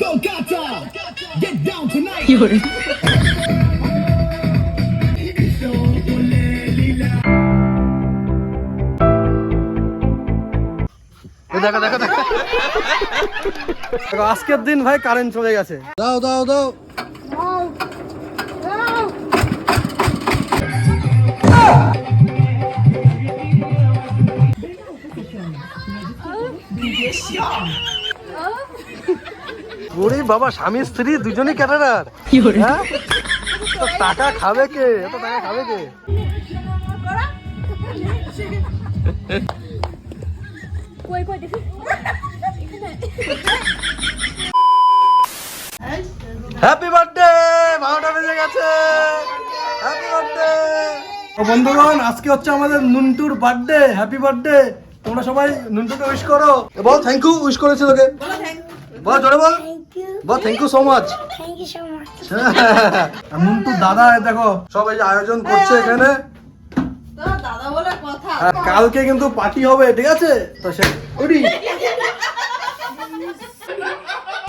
Kolkata, get down tonight. 有人，এই দেখো দেখো দেখো। দেখো, আজকের দিন ভাই কারেন্ট চলে গেছে। দাও দাও দাও। ওরে বাবা স্বামী স্ত্রী দুজনেই ক্যাটারার，হ্যাঁ? টাকা খাবে কে? এত টাকা খাবে কে? হ্যাপি বার্থডে বারোটা বেজে গেছে। হ্যাপি বার্থডে বন্ধুগণ আজকে হচ্ছে আমাদের নুনটুর বার্থডে হ্যাপি বার্থডে তোমরা সবাই নুনটুকে উইশ করো। বল থ্যাংক ইউ উইশ করেছে তোকে বল জোরে বল। বল thank you so much you so much. আর দাদা দেখো সব এই যে আয়োজন করছে এখানে। আর কালকে কিন্তু পার্টি হবে ঠিক আছে? তো সে ওডি।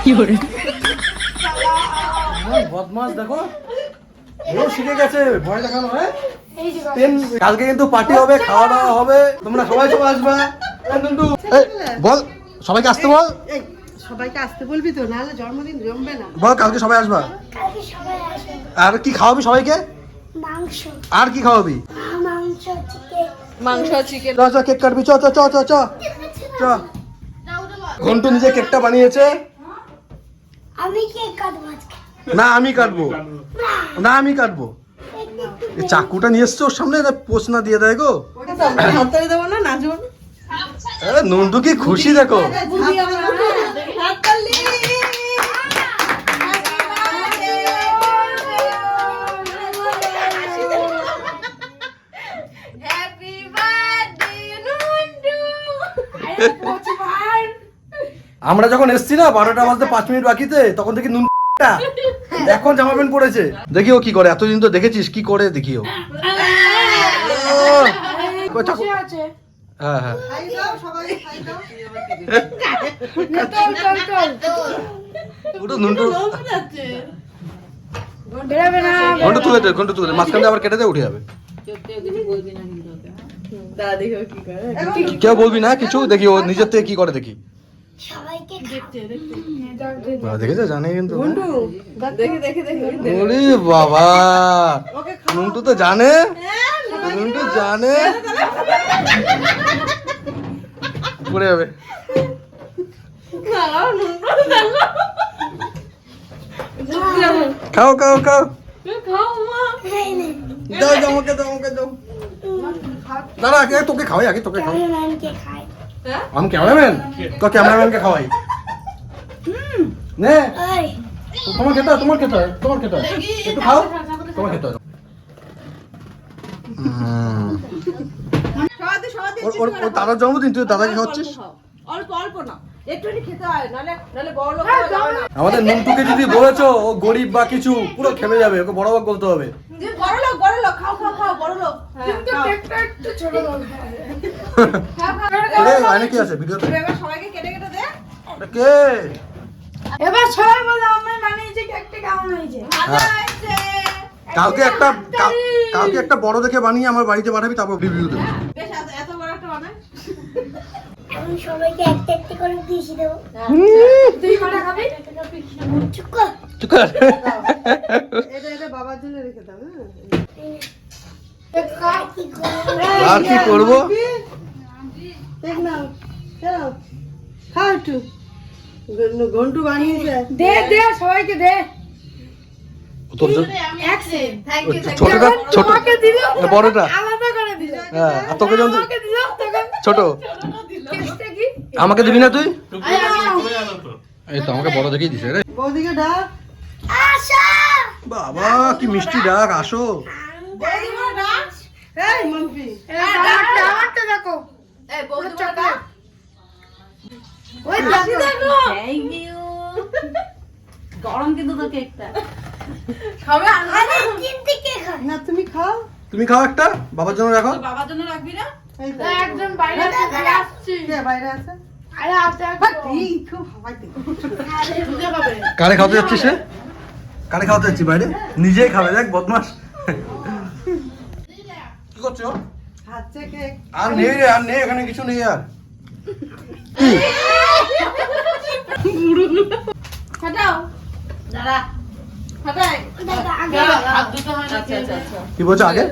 有人，বদমাস দেখো। ও শিখে গেছে ভয় দেখানো হ্যাঁ? পেন কালকে কিন্তু পার্টি হবে খাওয়া দাওয়া হবে। তোমরা সবাই সবাই আসবে। এই বল সবাইকে আসতে বল। এই সবাইকে আসতে বলবি তো? নাহলে জন্মদিন জমবে না। বল কালকে সবাই আসবা? কালকে সবাই আসবে। আর কি খাওয়াবি সবাইকে? মাংস। আর কি খাওয়াবি? মাংস চিকেন মাংস চিকেন চ চ কেক কাটবি। চ চ চ চ চ। চ। ঘন্টু নিজে কেকটা বানিয়েছে। আমি কে কাটবো না আমি কাটবো। না আমি কাটবো। চাকুটা নিয়ে এসছো ওর সামনে? পোষ না দিয়ে দেয় গো। হাততালি দেবো না নাচবো নন্টু কি খুশি দেখো। আমরা যখন এসছি না বারোটা বাজতে পাঁচ মিনিট বাকিতে তখন দেখি নুন এখন জামা প্যান্ট পরেছে। দেখি ও কি করে এতদিন তো দেখেছিস কি করে দেখিও। চাকু- হ্যাঁ হ্যাঁ। ঘণ্টা তুলে দে ঘণ্টা তুলে আবার কেটে দে উঠে যাবে। কেউ বলবি না কিছু? দেখি ও নিজের থেকে কি করে দেখি। দেখেছে? জানে কিন্তু দেখে দেখে দেখে। ওরে বাবা। নুনটু তো জানে। নুনটু জানে। পড়ে যাবে। খাও খাও খাও। দাও দাও আমাকে দাও আমাকে দাও। দাঁড়া আগে তোকে খাওয়াই আগে তোকে খাওয়াই। ক্যামেরাম্যানকে আমি ক্যামেরাম্যান? তো ক্যামেরাম্যানকে খাওয়াই। নে। তোমার খেতে হয়, তোমার খেতে হয়, তোমার খেতে হয়। একটু খাও। তোমার খেতে হয়। ওর- ওর দাদার জন্মদিন তুই দাদাকে খাওয়াচ্ছিস? অল্প অল্প না। হয় লোক আমাদের নুনটুকে যদি বলেছ ও গরিব বা কিছু পুরো খেপে যাবে ওকে বড় বড় বলতে হবে। যে বড় লোক বড় লোক খাও খাও খাও বড় লোক। কিন্তু এরে, আয়না কি আছে? ভিডিওতে এবার সবাইকে কেটে কেটে দে। এটা কে? এবার সবাই বলে আমার বানিয়েছে কেকটা কেমন হয়েছে? ভালো। হয়েছে। কালকে একটা কালকে একটা বড় দেখে বানিয়ে আমার বাড়িতে পাঠাবি তারপর রিভিউ দেবো। বেশ এত- এত বড় বানায় সবাইকে একটা একটা করে দিয়েছি দেবো। তুই কটা খাবি? চুপ কর। চুপ কর। এটা এটা বাবার জন্য রেখে দাও আর আর কি করব? দেখ নাও চলো খাও একটু। ঘন্টু- বানিয়েছে। দে দে সবাইকে দে। ছোটটা ছোট বড়টা। আলাদা করে দিল। হ্যাঁ যখন তোকে ছোট। আমাকে দিবি না তুই? এই তো আমাকে বড় দেখেই দিছে রে। বৌদিকে ডাক। আশা বাবা কি মিষ্টি ডাক আসো। বৌদিকে ডাক। এই মম্পি আমারটা আমারটা দেখো। এই বৌদিকে ডাক। ওই দেখো। থ্যাংক ইউ গরম কিন্তু তো কেকটা। সবাই আরে তিনটে কেক না তুমি খাও। তুমি খাও একটা? বাবার জন্য রাখো। বাবার জন্য রাখবি না। একজন বাইরে আসছে। বাইরে আছে। আরে কারে খাওয়াতে যাচ্ছিস কারে খাওয়াতে যাচ্ছি বাইরে? নিজেই খাবে দেখ বদমাস কি করছ? আর নেই রে আর নেই এখানে কিছু নেই আর। হয় আচ্ছা আচ্ছা কি বলছো আগে?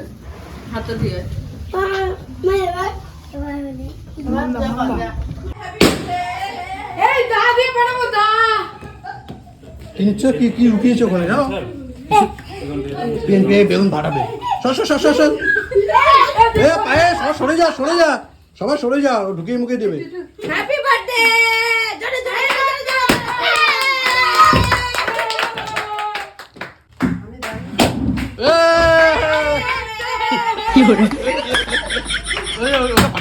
হাতটা দিয়ে। এবার এবার এই দা দিয়ে পাঠাবো দা। কি কি কি লুকিয়েছো ওখানে জানো? পেন পেয়ে বেলুন ফাটাবে। সর সর সর সর এ পায়ে সর সরে যা সরে যা। সবাই সরে যা ঢুকিয়ে মুখে দেবে। হ্যাপি বার্থডে জোরে জোরে জোরে জোরে। কি ওই, ওটা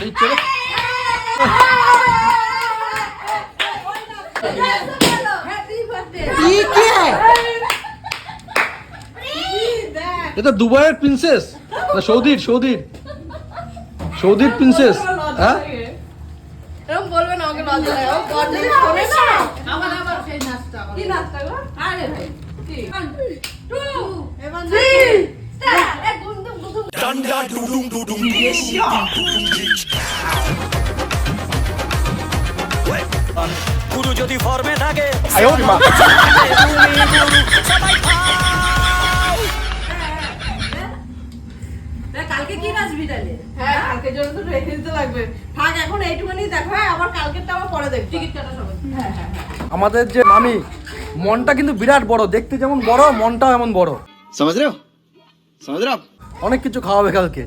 এটা দুবাইয়ের প্রিন্সেস না সৌদির সৌদির সৌদির প্রিন্সেস হ্যাঁ এরকম বলবে না আমাকে লজ্জা লাগে ও গর্জে শোনে না আবার আবার সেই নাচটা কি নাচটা গো আরে ভাই কি? One, two, এবার three, start! এ Danda dudung dudung গুরু যদি ফর্মে থাকে। হ্যাঁ, কালকে কি নাচবি তাহলে? হ্যাঁ এখন দেখো। আমাদের যে মামি মনটা কিন্তু বিরাট বড়। দেখতে যেমন বড় মনটাও এমন বড়। সমাজ রে সমাজ রাম অনেক কিছু খাওয়াবে কালকে।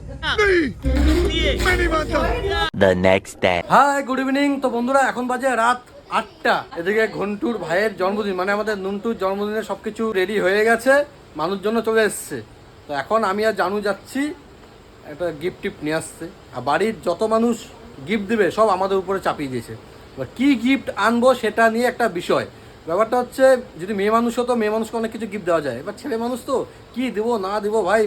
হাই গুড ইভিনিং তো বন্ধুরা এখন বাজে রাত আটটা। এদিকে ঘন্টুর ভাইয়ের জন্মদিন মানে আমাদের নুনটুর জন্মদিনে সবকিছু রেডি হয়ে গেছে মানুষ জন্য চলে এসছে। তো এখন আমি আর জানু যাচ্ছি একটা গিফট টিফট নিয়ে আসছে। আর বাড়ির যত মানুষ গিফট দিবে সব আমাদের উপরে চাপিয়ে দিয়েছে। এবার কী গিফট আনব সেটা নিয়ে একটা বিষয়। ব্যাপারটা হচ্ছে যদি মেয়ে মানুষ হতো মেয়ে মানুষকে অনেক কিছু গিফট দেওয়া যায়। এবার ছেলে মানুষ তো কি দেবো না দেবো ভাই?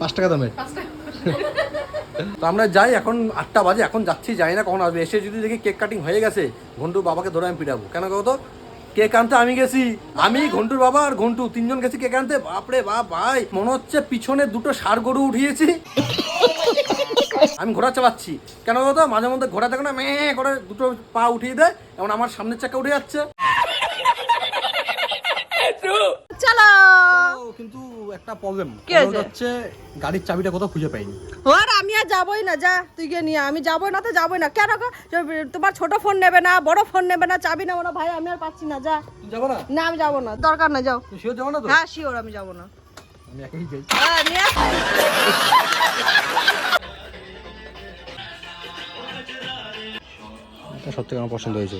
পাঁচ টাকা দামের। তো আমরা যাই এখন আটটা বাজে এখন যাচ্ছি যাই না কখন আসবে। এসে যদি দেখি কেক কাটিং হয়ে গেছে ঘন্টুর বাবাকে ধরে আমি পিটাবো। কেন কত কেক আনতে আমি গেছি? আমি, ঘন্টুর বাবা আর ঘন্টু, তিনজন গেছি কে আনতে বাপরে বাপ, ভাই, মনে হচ্ছে পিছনে দুটো সার গরু উঠিয়েছি। আমি ঘোড়া চালাচ্ছি। কেন বলতো? মাঝে মধ্যে ঘোড়া দেখো না, মেয়ে করে দুটো পা উঠিয়ে দেয়, এমন আমার সামনের চাকা উঠে যাচ্ছে চলো কিন্তু একটা প্রবলেম কি? হচ্ছে গাড়ির চাবিটা কোথাও খুঁজে পাইনি। আর আমি আর যাবোই না যা তুই গিয়ে নিয়ে আমি যাবোই না তো যাবোই না। কেন তোমার ছোট ফোন নেবে না বড় ফোন নেবে না চাবি নেব না ভাই আমি আর পাচ্ছি না যা। তুই যাব না? না আমি যাব না দরকার না যাও। শিওর যাব না তো? হ্যাঁ শিওর আমি যাব না। আমি একাই যাই। হ্যাঁ। এটা সব থেকে আমার পছন্দ হয়েছে।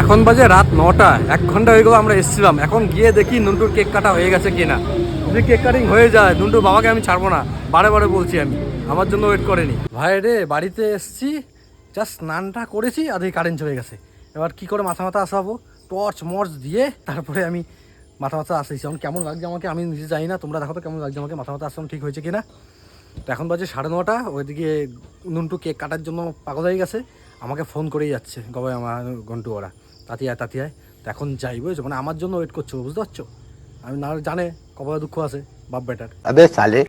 এখন বাজে রাত নটা, এক ঘণ্টা হয়ে গেল আমরা এসেছিলাম। এখন গিয়ে দেখি নুন্টুর কেক কাটা হয়ে গেছে কিনা। যদি কেক কাটিং হয়ে যায় নুন্টুর বাবাকে আমি ছাড়বো না। বারে বারে বলছি আমি, আমার জন্য ওয়েট করেনি। ভাই রে, বাড়িতে এসছি জাস্ট স্নানটা করেছি, আর এই কারেন্ট চলে গেছে। এবার কি করে মাথা মাথা আসাবো? টর্চ মর্চ দিয়ে তারপরে আমি মাথা মাথা আসেছি এখন কেমন লাগছে আমাকে আমি নিজে জানি না। তোমরা দেখো তো কেমন লাগছে আমাকে মাথা মাথা আসলাম ঠিক হয়েছে কিনা। তো এখন বাজে সাড়ে নটা, ওইদিকে নুনটু কেক কাটার জন্য পাগল হয়ে গেছে। আমাকে ফোন করেই যাচ্ছে, গবাই আমার ঘন্টু ওরা। তাতি তাতিয়ায় তাতি আয়। তো এখন যাই বুঝেছ? মানে আমার জন্য ওয়েট করছ, বুঝতে পারছ? আমি না জানে কবে দুঃখ আছে বাপ বেটার আবে সালে।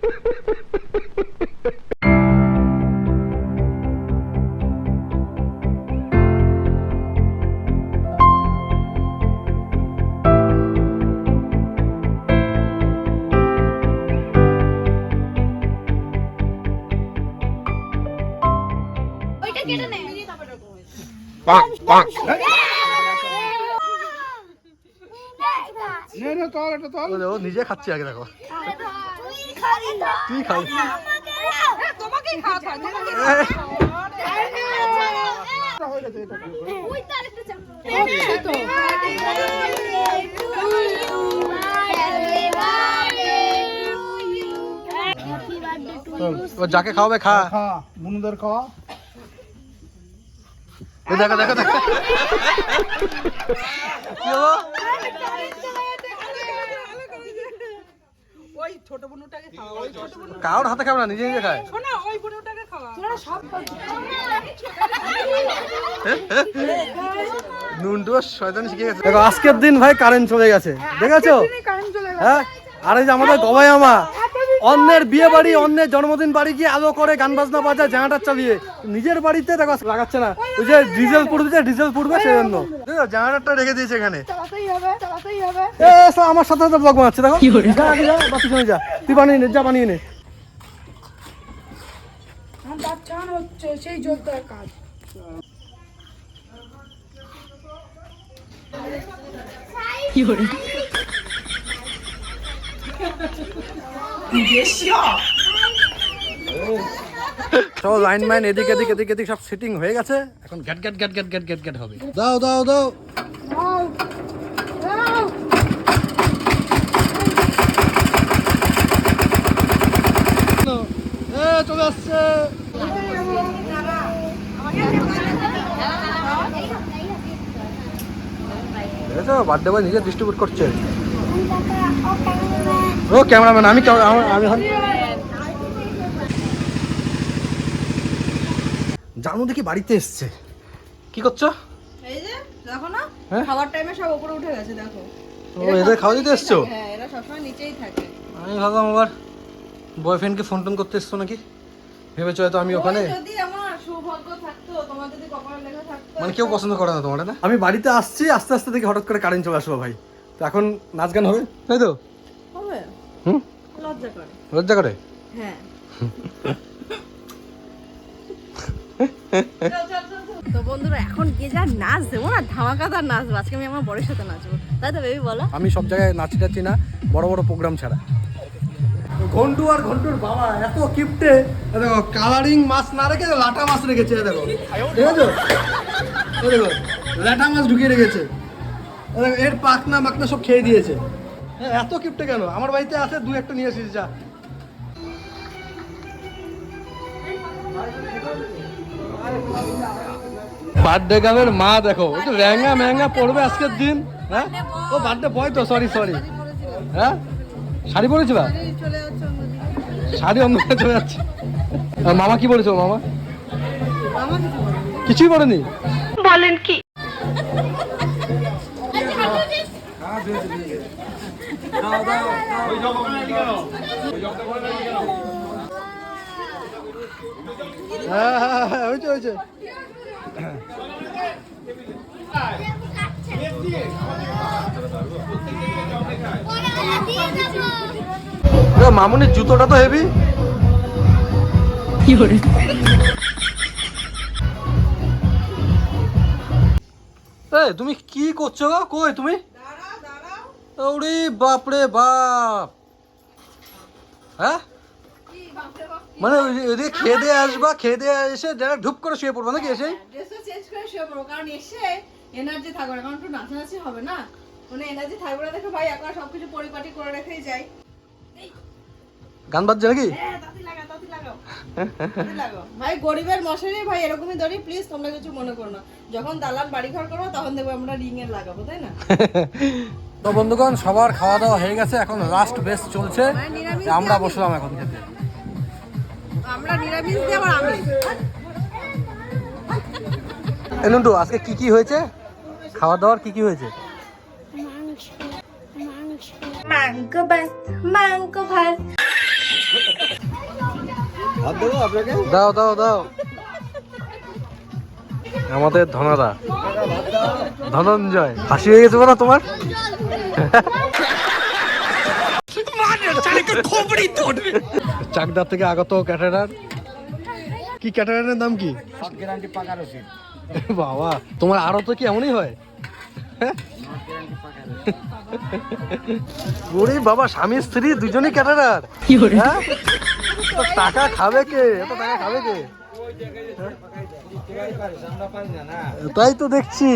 ও নিজে খাচ্ছি আগে দেখো। তুই খাই যাকে খাওয়াবে খা। বুনুদের খাওয়া দেখো দেখো দেখো। ছোট বোনটাকে খাওয়া ওই ছোট বোন কারোর হাতে খাবে না নিজে নিজে খায়। শোনা ওই বোনটাকে খাওয়া। তোরা সব নুনটু শয়তান শিখে গেছে। দেখো আজকের দিন ভাই কারেন্ট চলে গেছে। দেখেছ? হ্যাঁ? আর এই যে আমাদের গবাই আমা। অন্যের বিয়ে বাড়ি অন্যের জন্মদিন বাড়ি গিয়ে আলো করে গান বাজনা বাজায় জানাটা চালিয়ে। নিজের বাড়িতে দেখো লাগাচ্ছে না। ওই যে ডিজেল পুড়বে যে ডিজেল পুড়বে সেই জন্য দেখো জানাটা রেখে দিয়েছে এখানে। চালাতেই হবে চালাতেই হবে। এ এসো, আমার সাথে সাথে ব্লগ বানাচ্ছে দেখো। কি করে? যা তুই বানিয়ে নে যা বানিয়ে নে। হচ্ছে সেই জোরদার কাজ। কি সব লাইন মাইন এদিক এদিক এদিক এদিক সব সেটিং হয়ে গেছে। এখন গ্যাট গ্যাট গ্যাট গ্যাট গ্যাট গ্যাট গ্যাট হবে। দাও দাও দাও। এ, চলে আসছে। দেখেছ? বার্থডে বয় নিজে ডিস্ট্রিবিউট করছে। ও ক্যামেরাম্যান আমি আমি জানু দেখি বাড়িতে এসছে। কি করছ? এই যে দেখো না হ্যাঁ? খাবার টাইমে সব উপরে উঠে গেছে দেখো। ও এদের খাওয়া দিতে এসছো? হ্যাঁ এরা সবসময় নিচেই থাকে। আমি ভাবলাম আবার বয়ফ্রেন্ডকে ফোন টোন করতে এসছো নাকি? ভেবেছো হয়তো আমি ওখানে যদি আমার সৌভাগ্য থাকতো তোমার যদি কপালে লেখা থাকতো মানে কেউ পছন্দ করে না তোমার না? আমি বাড়িতে আসছি আস্তে আস্তে দেখি হঠাৎ করে কারেন্ট চলে আসব ভাই। তো এখন নাচ গান হবে? তাই তো? হুম? লজ্জা করে। লজ্জা করে? হ্যাঁ। তো বন্ধুরা এখন গিয়ে যা নাচ দেবো না ধামাকাদার নাচবো আজকে আমি আমার বড়ের সাথে নাচবো। তাই তো বেবি বলো। আমি সব জায়গায় নাচি টাচি না বড় বড় প্রোগ্রাম ছাড়া। ঘন্টু আর ঘন্টুর বাবা এত কিপটে। দেখো কালারিং মাছ না রেখে লাটা মাছ রেখেছে দেখো। দেখেছ এ দেখো লাটা মাছ ঢুকিয়ে রেখেছে। এর পাকনা মাকনা সব খেয়ে দিয়েছে। এত কিপটে কেন? আমার বাড়িতে আছে দু একটা নিয়ে এসেছিস যা। বার্থডে গার্লের মা দেখো ও তো ল্যাঙ্গা ম্যাঙ্গা পড়বে আজকের দিন হ্যাঁ? ও বার্থডে বয় তো সরি সরি হ্যাঁ? শাড়ি পরেছিল শাড়ি অন্য চলে যাচ্ছে। মামা কি পরেছো মামা? কিছুই কিছু বলো না। হ্যাঁ হ্যাঁ হ্যাঁ হয়েছে হয়েছে মামুনির জুতোটা তো হেভি। কি এই, তুমি কি করছ গো? কই তুমি? ওরে বাপ রে বাপ। হ্যাঁ? মানে ওইদিকে খেয়ে দিয়ে আসবা খেয়ে দিয়ে এসে ডাইরেক্ট ঢুপ করে শুয়ে পড়বা নাকি এসে? ড্রেসটা চেঞ্জ করে শুয়ে পড়ব কারণ এসে এনার্জি থাকবে না কারণ একটু নাচানাচি হবে না। মানে এনার্জি থাকবে না দেখো ভাই এখন সবকিছু পরিপাটি করে রেখেই যাই। গান বাজছে নাকি? হ্যাঁ ভাই গরিবের মশারি ভাই এরকমই ধরি প্লিজ তোমরা কিছু মনে করো না। যখন দালান বাড়ি ঘর করব তখন দেখব আমরা রিং এর লাগাবো তাই না? তো বন্ধুগণ সবার খাওয়া দাওয়া হয়ে গেছে এখন লাস্ট বেস্ট চলছে। মানে আমরা বসলাম এখন খেতে। আমরা নিরামিষ দিয়ে আবার আজকে কি কি হয়েছে? খাওয়া দাওয়ার কি কি হয়েছে? মাংস ভাত মাংস ভাত। দাও দাও দাও। আমাদের ধনাদা। ধনঞ্জয়। হাসি হয়ে গেছে না তোমার? চাকদার থেকে আগত ক্যাটারার? কি ক্যাটারারের নাম কি? বাবা তোমার আরও তো কি এমনই হয়? ওরে বাবা স্বামী স্ত্রী দুজনেই ক্যাটারার। হ্যাঁ? টাকা খাবে কে? এত টাকা খাবে কে? হ্যাঁ? তাই তো দেখছি।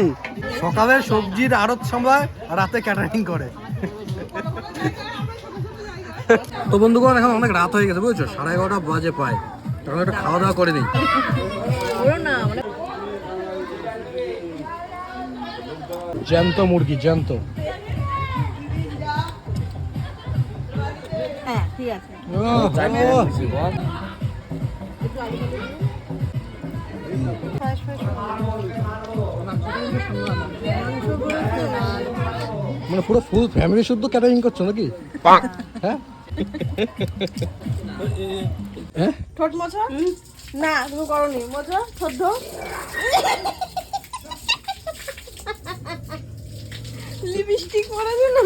সকালে সবজির আড়ত সময় রাতে ক্যাটারিং করে। তো বন্ধুগণ এখন অনেক রাত হয়ে গেছে বুঝছ? সাড়ে এগারোটা বাজে পায় তখন একটু খাওয়া দাওয়া করে নিই। মানে জ্যান্ত মুরগি জ্যান্ত। হ্যাঁ ঠিক আছে। মানে পুরো ফুল ফ্যামিলি শুদ্ধ ক্যাটারিং করছ নাকি? হ্যাঁ? হ্যাঁ? ঠোঁট মোছো? না তুমি করনি। মোছো? ঠোঁট ধো লিপস্টিক পরেছো না?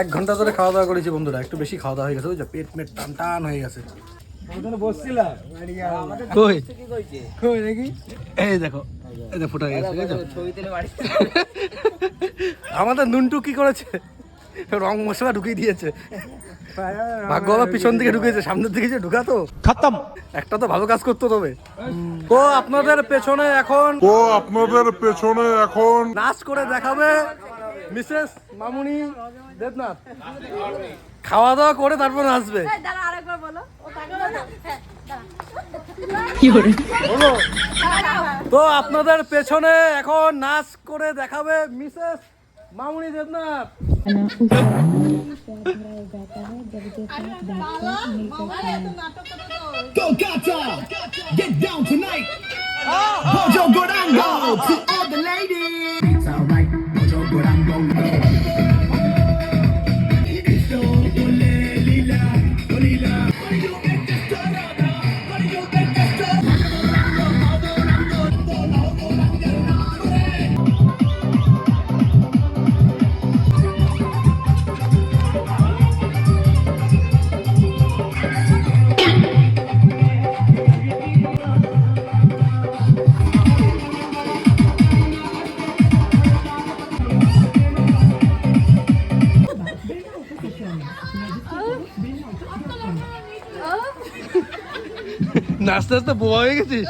এক ঘণ্টা ধরে খাওয়া দাওয়া করেছি বন্ধুরা একটু বেশি খাওয়া দাওয়া হয়ে গেছে বুঝছ পেট মেট টান টান হয়ে গেছে। কই? কই দেখি? এই দেখো এই দেখো ফুটা গেছে আমাদের নুনটু কি করেছে? রং মশলা ঢুকিয়ে দিয়েছে। ভাগ্য আবার পিছন দিকে ঢুকিয়েছে সামনের দিকে যে ঢুকাতো খতম। একটা তো ভালো কাজ করতো তবে। ও আপনাদের পেছনে এখন ও আপনাদের পেছনে এখন নাচ করে দেখাবে মিসেস মামুনি দেবনাথ। খাওয়া দাওয়া করে তারপর হ্যাঁ বলো তো আপনাদের পেছনে এখন নাচ করে দেখাবে Mrs Mamuni Debnath Go Gata! Get down tonight! Mojo Gorango to all the ladies! It's alright, Mojo Gorango. নাচতে আস্তে বোয়া হয়ে গেছিস?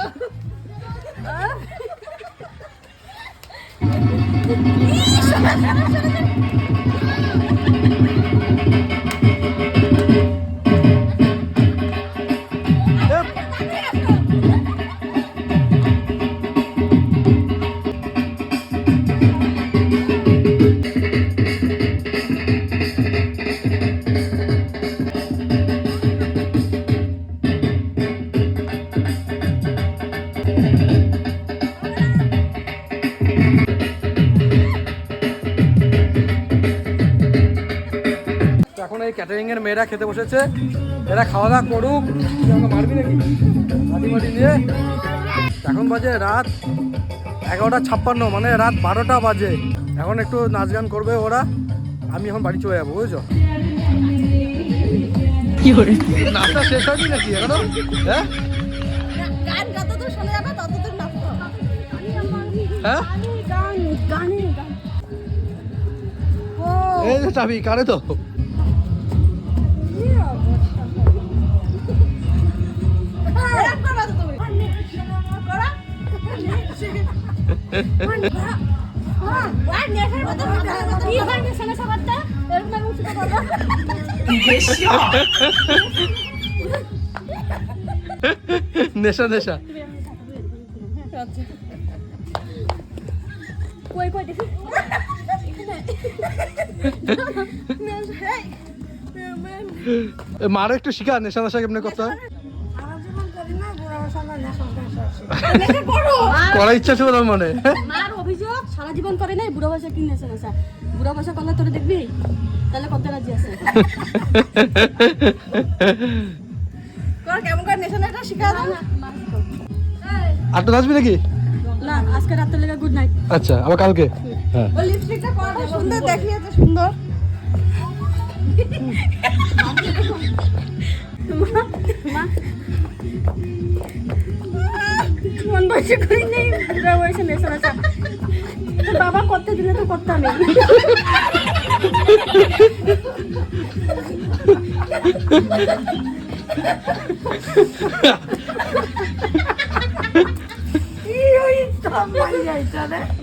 তো এখন এই ক্যাটারিং এর মেয়েরা খেতে বসেছে। এরা খাওয়া দাওয়া করুক। তুই আমাকে মারবি নাকি? মাটি মাটি দিয়ে এখন বাজে রাত এগারোটা ছাপ্পান্ন মানে রাত বারোটা বাজে। এখন একটু নাচ গান করবে ওরা। আমি এখন বাড়ি চলে যাব বুঝেছ? Fiore, নাচটা শেষ হয়নি নাকি এখনও? হ্যাঁ? হ্যাঁ? গান গানে গান। ও এই যে চাবি কারে তো। নেশা নেশা। কই কই দেখি। এ, একটু শিখা নেশা নেশা কেমনে হয়? করার ইচ্ছা ছিল তার মানে। মার অভিযোগ সারা জীবন করে নাই বুড়ো বয়সে কি নেশা নেশা বুড়ো বয়সে করলে তোরে দেখবি? তাহলে করতে রাজি আছে? কর কেমন করে নেশা নেশা শিখা দাও। আর তো নাচবি নাকি? না আজকে রাতের লেগে গুড নাইট আচ্ছা আবার কালকে? হ্যাঁ। ও লিপস্টিকটা পর সুন্দর দেখিয়েছে সুন্দর। মন বয়সে করি নাই বুড়ো বয়সে নেশা তোর বাবা করতে দিলে তো করতাম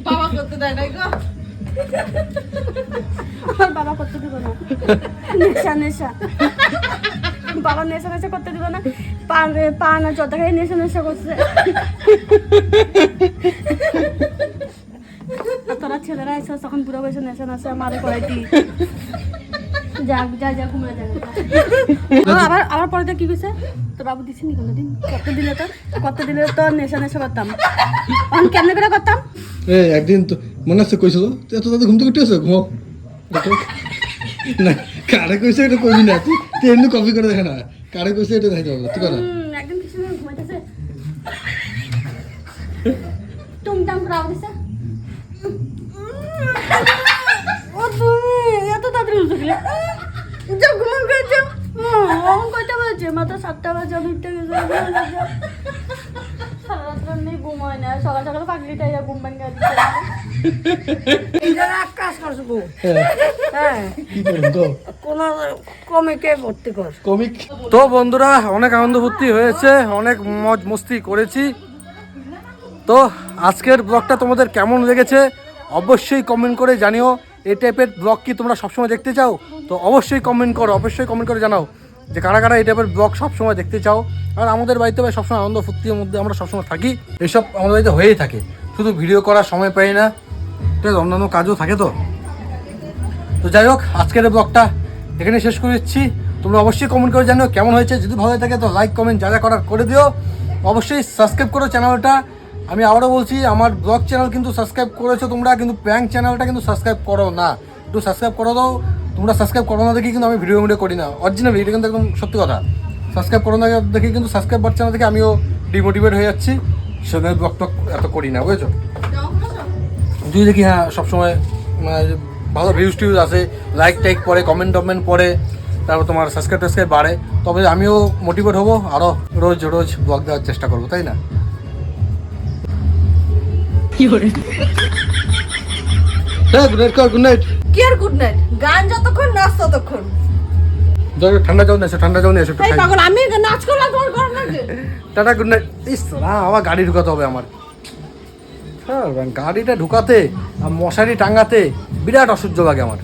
বাবা করতে দেয় নাই গো। আমার বাবা করতে দিব না। নেশা নেশা। বাবা নেশা নেশা করতে দিব না। পান আর জর্দা খাই নেশা নেশা করছে। তোরা ছেলেরা এসে তখন বুড়ো বয়সে নেশা নেশা মারে করাইতি যাক যা পরে কি বাবু নি কত দিলে কত দিলে আছে না এটা না, তুই? তুই এমনি কপি করে দেখে না। কারে কইছে এটা দেখে যাবে তুই আছে? বাজে? মাত্র সাতটা বাজে, আমি ঘুম হয় না। সকাল সকাল পাগলিটা ইয়া ঘুম। হ্যাঁ। তো কোন কমিকে ভর্তি কর? কমিক? তো বন্ধুরা অনেক আনন্দ ফুর্তি হয়েছে অনেক মজ মস্তি করেছি। তো আজকের ব্লগটা তোমাদের কেমন লেগেছে অবশ্যই কমেন্ট করে জানিও। এই টাইপের ব্লগ কি তোমরা সবসময় দেখতে চাও? তো অবশ্যই কমেন্ট করো অবশ্যই কমেন্ট করে জানাও। যে কারা কারা এই টাইপের ব্লগ সবসময় দেখতে চাও, আর আমাদের বাড়িতে ভাই সবসময় আনন্দ ফুর্তির মধ্যে আমরা সবসময় থাকি। এইসব আমাদের বাড়িতে হয়েই থাকে। শুধু ভিডিও করার সময় পাই না, ঠিক আছে, অন্যান্য কাজও থাকে তো। তো যাই হোক, আজকের ব্লগটা এখানে শেষ করে দিচ্ছি। তোমরা অবশ্যই কমেন্ট করে জানো কেমন হয়েছে। যদি ভালো থাকে তো লাইক কমেন্ট যা যা করার করে দিও। অবশ্যই সাবস্ক্রাইব করো চ্যানেলটা আমি আবারও বলছি, আমার ব্লগ চ্যানেল কিন্তু সাবস্ক্রাইব করেছ তোমরা, কিন্তু প্র্যাঙ্ক চ্যানেলটা কিন্তু সাবস্ক্রাইব করো না। একটু সাবস্ক্রাইব করো দাও। তোমরা সাবস্ক্রাইব করো না দেখি কিন্তু আমি ভিডিও ভিডিও করি না। অরিজিনাল এটা কিন্তু একদম সত্যি কথা। সাবস্ক্রাইব করো না দেখি কিন্তু সাবস্ক্রাইব বার চ্যানেল দেখে আমিও ডিমোটিভেট হয়ে যাচ্ছি। সেখানে ব্লগ টক এত করি না বুঝেছ? যদি দেখি হ্যাঁ সবসময় মানে ভালো ভিউজ টিউজ আসে লাইক টাইক পড়ে কমেন্ট টমেন্ট পড়ে তারপর তোমার সাবস্ক্রাইব টাবস্ক্রাইব বাড়ে। তবে আমিও মোটিভেট হব আরও রোজ রোজ ব্লগ দেওয়ার চেষ্টা করব তাই না? হ্যাঁ গুড নাইট গুড নাইট কি আর গুড নাইট? গান যতক্ষণ নাচ ততক্ষণ। ঠান্ডা জল নেছো ঠান্ডা জল নেছো এই পাগল আমি নাচ করলাম তোমার গরম লাগছে টাটা গুড নাইট ইস না আবার গাড়ি ঢুকাতে হবে আমার। হ্যাঁ গাড়িটা ঢুকাতে আর মশারি টাঙ্গাতে বিরাট অসহ্য লাগে আমার।